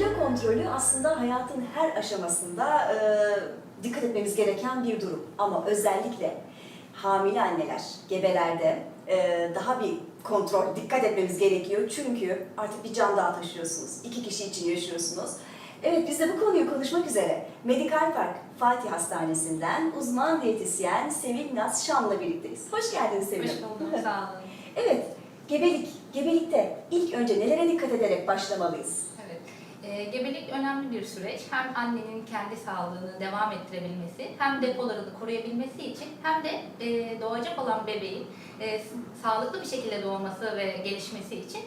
Kilo kontrolü aslında hayatın her aşamasında e, dikkat etmemiz gereken bir durum. Ama özellikle hamile anneler, gebelerde e, daha bir kontrol, dikkat etmemiz gerekiyor. Çünkü artık bir can daha taşıyorsunuz. iki kişi için yaşıyorsunuz. Evet biz de bu konuyu konuşmak üzere Medikal Park Fatih Hastanesi'nden uzman diyetisyen Sevil Naz Şam'la birlikteyiz. Hoş geldiniz Sevil. Hoş bulduk, sağ olun. Evet, gebelik, gebelikte ilk önce nelere dikkat ederek başlamalıyız? Ee, gebelik önemli bir süreç. Hem annenin kendi sağlığını devam ettirebilmesi, hem depolarını koruyabilmesi için, hem de e, doğacak olan bebeğin e, sağlıklı bir şekilde doğması ve gelişmesi için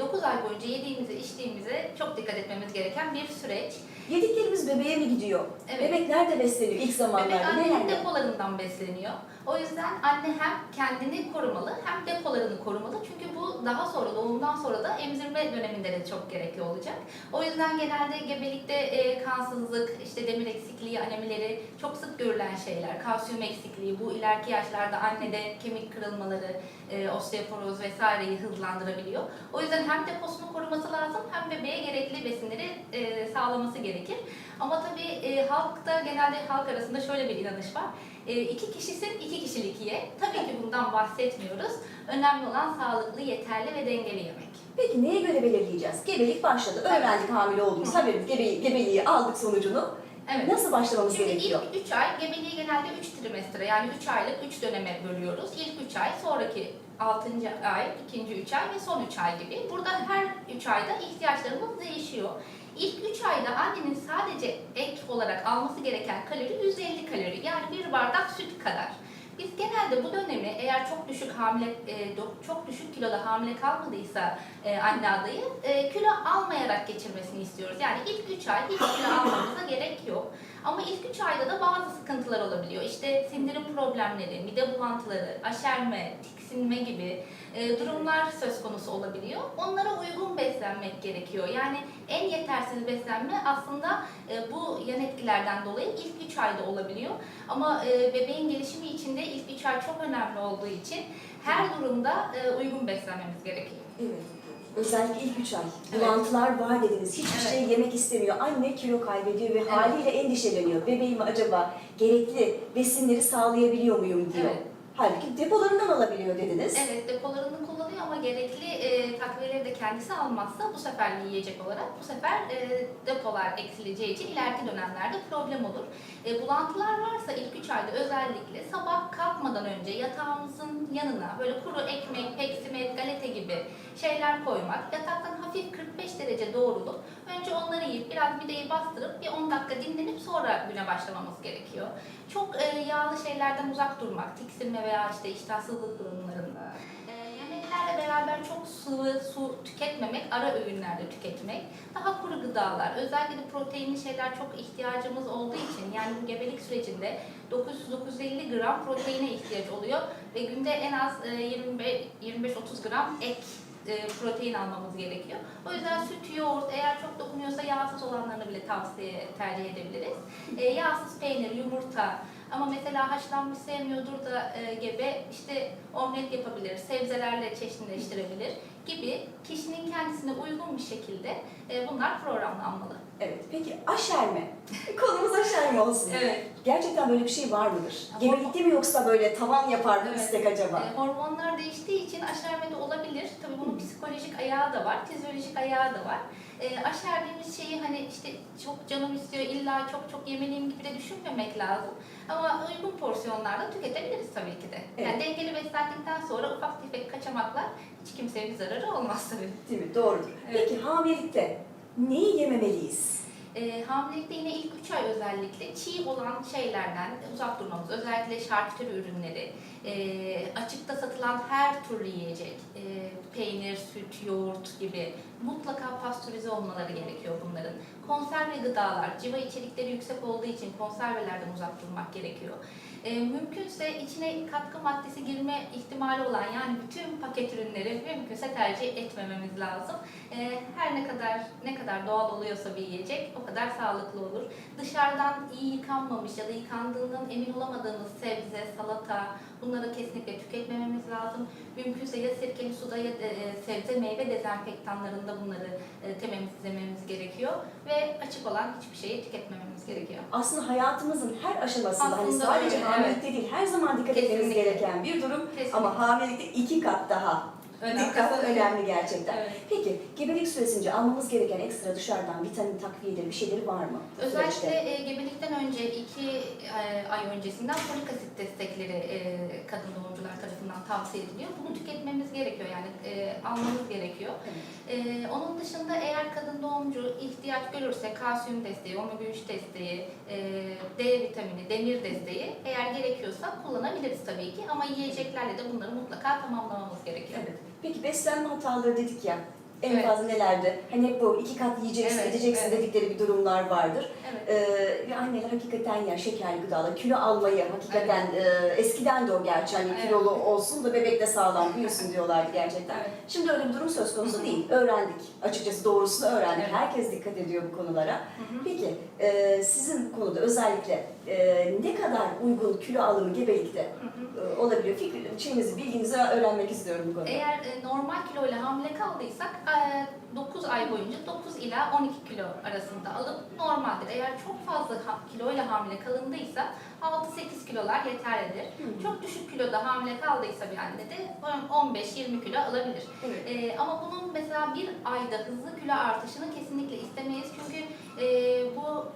9 ay boyunca yediğimize, içtiğimize çok dikkat etmemiz gereken bir süreç. Yediklerimiz bebeğe mi gidiyor? Evet. Bebek nerede besleniyor ilk Bebek zamanlarda? annenin Nerede? depolarından besleniyor. O yüzden anne hem kendini korumalı hem depolarını korumalı. Çünkü bu daha sonra doğumdan sonra da emzirme döneminde de çok gerekli olacak. O yüzden genelde gebelikte e, kansızlık, işte demir eksikliği, anemileri çok sık görülen şeyler. Kalsiyum eksikliği, bu ileriki yaşlarda annede kemik kırılmaları, e, osteoporoz vesaireyi hızlandırabiliyor. O yüzden hem deposunu koruması lazım hem bebeğe gerekli besinleri e, sağlaması gerekir. Ama tabii e, halkta genelde halk arasında şöyle bir inanış var. E, iki kişisin iki kişilik ye. Tabii ki bundan bahsetmiyoruz. Önemli olan sağlıklı, yeterli ve dengeli yemek. Peki neye göre belirleyeceğiz? Gebelik başladı. Öğrendik hamile olduğumuz haberimiz, gebe, gebeliği aldık sonucunu. Evet. Nasıl başlamamız Şimdi gerekiyor? ilk 3 ay gebeliği genelde 3 trimestre yani 3 aylık 3 döneme bölüyoruz. İlk 3 ay, sonraki 6. ay, ikinci 3 ay ve son 3 ay gibi. Burada her 3 ayda ihtiyaçlarımız değişiyor. İlk 3 ayda annenin sadece ek olarak alması gereken kalori 150 kalori yani bir bardak süt kadar. Biz genelde bu dönemi eğer çok düşük hamile e, çok düşük kiloda hamile kalmadıysa e, anne adayı e, kilo almayarak geçirmesini istiyoruz. Yani ilk 3 ay hiç kilo almamıza gerek. Ama ilk 3 ayda da bazı sıkıntılar olabiliyor. İşte sindirim problemleri, mide bulantıları, aşerme, tiksinme gibi e, durumlar söz konusu olabiliyor. Onlara uygun beslenmek gerekiyor. Yani en yetersiz beslenme aslında e, bu yan etkilerden dolayı ilk 3 ayda olabiliyor. Ama e, bebeğin gelişimi için de ilk 3 ay çok önemli olduğu için her durumda uygun beslenmemiz gerekiyor. Evet. Özellikle ilk 3 ay. Evet. Bulantılar var dediniz. Hiçbir Evet. şey yemek istemiyor. Anne kilo kaybediyor ve Evet. haliyle endişeleniyor. Bebeğime acaba gerekli besinleri sağlayabiliyor muyum diyor. Evet. Halbuki depolarından alabiliyor dediniz. Evet depolarını kullanıyor ama gerekli e, takviyeleri de kendisi almazsa bu sefer yiyecek olarak bu sefer e, depolar eksileceği için ileriki dönemlerde problem olur. E, bulantılar varsa ilk 3 ayda özellikle sabah kalkmadan önce yatağımızın yanına böyle kuru ekmek, peksimet, galeta gibi şeyler koymak, yataktan hafif 45 derece doğrulup önce onları yiyip biraz mideyi bastırıp bir 10 dakika dinlenip sonra güne başlamamız gerekiyor. E, şeylerden uzak durmak, tiksinme veya işte iştahsızlık durumlarında. E, yemeklerle beraber çok sıvı su tüketmemek, ara öğünlerde tüketmek. Daha kuru gıdalar, özellikle de proteinli şeyler çok ihtiyacımız olduğu için yani bu gebelik sürecinde 900-950 gram proteine ihtiyaç oluyor ve günde en az e, 25-30 gram ek e, protein almamız gerekiyor. O yüzden süt, yoğurt eğer çok dokunuyorsa yağsız olanlarını bile tavsiye tercih edebiliriz. E, yağsız peynir, yumurta ama mesela haşlanmış sevmiyordur da e, gebe işte omlet yapabilir, sebzelerle çeşitleştirebilir gibi kişinin kendisine uygun bir şekilde e, bunlar programlanmalı. Evet. Peki aşerme. Konumuz aşerme olsun. Evet. Gerçekten böyle bir şey var mıdır? Gebelikte mi yoksa böyle tavan yapar mı Evet. istek acaba? E, hormonlar değiştiği için aşermede olabilir. Tabii bunun psikolojik ayağı da var, fizyolojik ayağı da var. E, aşerdiğimiz şeyi hani işte çok canım istiyor, illa çok çok yemeliyim gibi de düşünmemek lazım. Ama uygun porsiyonlarda tüketebiliriz tabii ki de. Beslendikten sonra ufak tefek kaçamaklar hiç kimseye bir zararı olmaz tabii. Değil mi? Doğrudur. Evet. Peki hamilelikte neyi yememeliyiz? E, hamilelikte yine ilk 3 ay özellikle çiğ olan şeylerden uzak durmamız. Özellikle şarküteri ürünleri, e, açıkta satılan her türlü yiyecek, e, peynir, süt, yoğurt gibi mutlaka pastörize olmaları gerekiyor bunların. Konserve gıdalar, civa içerikleri yüksek olduğu için konservelerden uzak durmak gerekiyor. E, mümkünse içine katkı maddesi girme ihtimali olan yani bütün paket ürünleri mümkünse tercih etmememiz lazım. E, her ne kadar ne kadar doğal oluyorsa bir yiyecek o kadar sağlıklı olur. Dışarıdan iyi yıkanmamış ya da yıkandığından emin olamadığımız sebze, salata bunları kesinlikle tüketmememiz lazım. Mümkünse ya sirkeli suda ya da, e, sebze meyve dezenfektanlarında bunları e, temizlememiz gerekiyor ve açık olan hiçbir şeyi tüketmememiz gerekiyor. Aslında hayatımızın her aşamasında hani sadece öyle, hamilelikte değil her zaman dikkat etmemiz Kesinlikle. gereken bir durum. Kesinlikle. Ama hamilelikte iki kat daha dikkat önemli gerçekten. Evet. Peki gebelik süresince almamız gereken ekstra dışarıdan vitamin takviyeleri bir şeyleri var mı? Özellikle e, gebelikten önce iki e, ay öncesinden folik asit destekleri e, kadın doğumcular tarafından tavsiye ediliyor. Bunu tüketmemiz gerekiyor yani e, almamız gerekiyor. E, onun dışında eğer kadın doğumcu ihtiyaç görürse kalsiyum desteği, omega 3 desteği, e, D vitamini, demir desteği eğer gerekiyorsa kullanabiliriz tabii ki ama yiyeceklerle de bunları mutlaka tamamlamamız gerekiyor. Evet. Peki beslenme hataları dedik ya. En Evet. fazla nelerde? Hani hep bu iki kat yiyeceksin, Evet, edeceksin evet. dedikleri bir durumlar vardır. Evet. Ee, ve anneler hakikaten ya şekerli gıdalar, kilo almayı hakikaten e, eskiden de o gerçi hani Evet. kilolu olsun da bebek de sağlam büyüsün diyorlardı gerçekten. Evet. Şimdi öyle bir durum söz konusu değil. Öğrendik. Açıkçası doğrusunu öğrendik. Evet. Herkes dikkat ediyor bu konulara. Hı hı. Peki e, sizin konuda özellikle e, ne kadar uygun kilo alımı gebelikte Hı hı. e, olabiliyor? Fikir, şeyinizi, bilginizi öğrenmek istiyorum bu konuda. Eğer e, normal kilo ile hamile kaldıysak 9 ay boyunca 9 ila 12 kilo arasında alıp normaldir. Eğer çok fazla ha- kilo ile hamile kalındıysa 6-8 kilolar yeterlidir. Hı. Çok düşük kiloda hamile kaldıysa bir anne de 15-20 kilo alabilir. Evet. E, ama bunun mesela bir ayda hızlı kilo artışını kesinlikle istemeyiz. Çünkü e, bu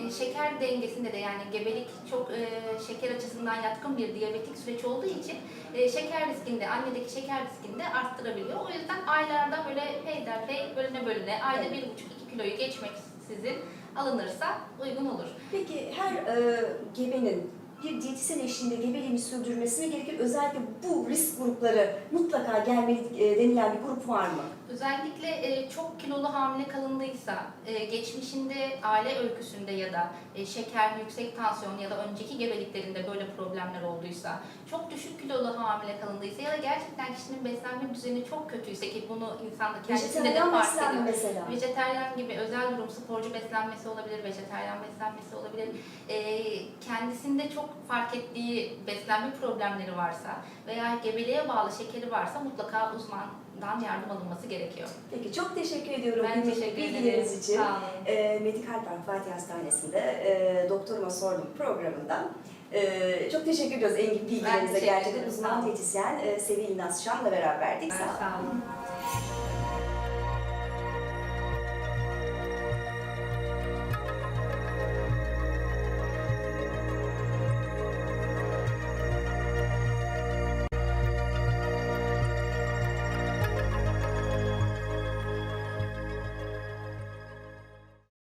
e, şeker dengesinde de yani gebelik çok e, şeker açısından yatkın bir diyabetik süreç olduğu için e, şeker riskinde, annedeki şeker riskini de arttırabiliyor. O yüzden aylarda böyle peyderpey bölüne bölüne ayda bir buçuk iki kiloyu geçmek sizin alınırsa uygun olur. Peki her e, gebenin bir diyetisyen eşliğinde gebeliğini sürdürmesi mi gerekir? Özellikle bu risk grupları mutlaka gelmeli e, denilen bir grup var mı? Özellikle e, çok kilolu hamile kalındıysa, e, geçmişinde aile öyküsünde ya da e, şeker, yüksek tansiyon ya da önceki gebeliklerinde böyle problemler olduysa, çok düşük kilolu hamile kalındıysa ya da gerçekten kişinin beslenme düzeni çok kötüyse ki bunu insanda kendisinde de fark ediyor. mesela. Vejeteryan gibi özel durum, sporcu beslenmesi olabilir, vejeteryan beslenmesi olabilir. Kendisinde çok fark ettiği beslenme problemleri varsa veya gebeliğe bağlı şekeri varsa mutlaka uzmandan yardım alınması gerekiyor. Peki çok teşekkür ediyorum Ben teşekkür ederim. bilgileriniz için. Sağ olun. E, Medikal Park Fatih Hastanesi'nde e, doktoruma sordum programından. E, çok teşekkür ediyoruz engin bilgilerinize gerçekten ederim, uzman diyetisyen e, Sevil Naz Şam'la beraberdik. Sağ olun. Sağ olun.